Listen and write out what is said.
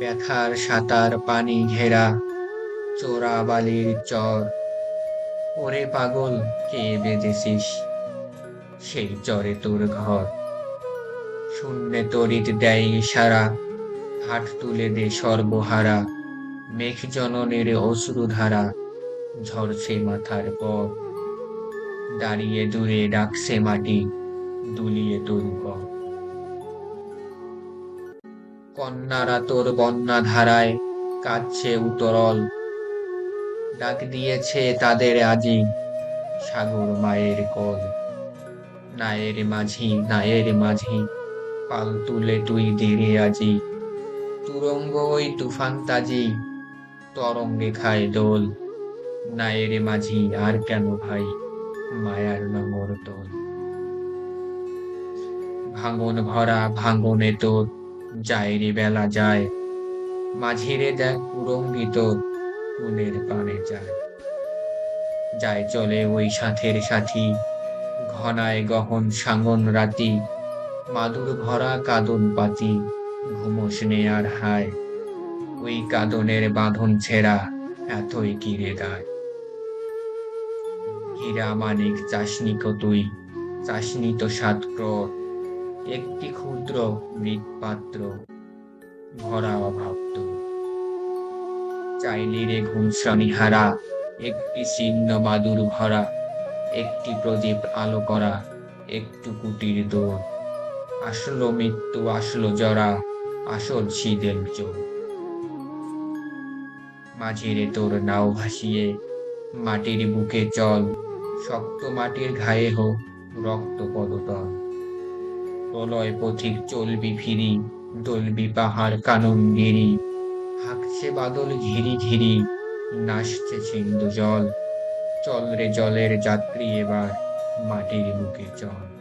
ব্যথার সাঁতার পানি ঘেরা, চোরা বালির চর। ওরে পাগল, কে বেঁধেছিস? সেই চরে তোর ঘর। শূন্যে তরিত দেয় ইশারা হাট তুলে দে সর্বহারা। মেঘ জননের অশ্রুধারা ঝরছে মাথার পর। দাঁড়িয়ে দূরে ডাকছে মাটি, দুলিয়ে তোর কন্যারা তোর বন্যা ধারায় কাঁদছে উতরল। ডাক দিয়েছে তাদের আজি সাগর মায়ের কল। নায়ের মাঝি নায়ের মাঝি, পাল তুলে তুই ধীরে আজি। তুরঙ্গ ওই তুফান তাজি, তরঙ্গে খায় দোল। নায়ের মাঝি আর কেন ভাই মায়ার নমর তোল ভাঙন ভরা ভাঙনে তোর যায় বেলা যায়। মাঝিরে দেখ উরঙ্গিত কুলের পানে যায়। যায় চলে ওই সাথের সাথী, ঘনায় গহন সাঙ্গন রাতি, মাদুর ভরা কাদন পাতি, ঘুমোস নে আর হায়। ওই কাদনের বাঁধন ছেঁড়া এতই কিরে দায়। হীরা মানিক চাষনি তুই চাষনি তো সাত ক্রোড় একটি ক্ষুদ্র মৃৎপাত্র ভরা অভাব তো চাইলি রে ঘুমসানি হারা একটি ছিন্ন মাদুর ভরা, একটি প্রদীপ আলো করা, একটু কুটির দৌড় আসলো মৃত্যু, আসলো জরা আসল শীতের চোর। মাঝিরে তোর নাও ভাসিয়ে, মাটির বুকে চল, শক্ত মাটির ঘায়ে হোক রক্ত পদতল। প্রলয় পথিক চলবি ফিরি, দলবি পাহাড় কানন গিরি। হাঁকছে বাদল ঘিরি ঘিরি, নাচছে সিন্ধু জল। চল রে জলের যাত্রী এবার মাটির বুকে চল।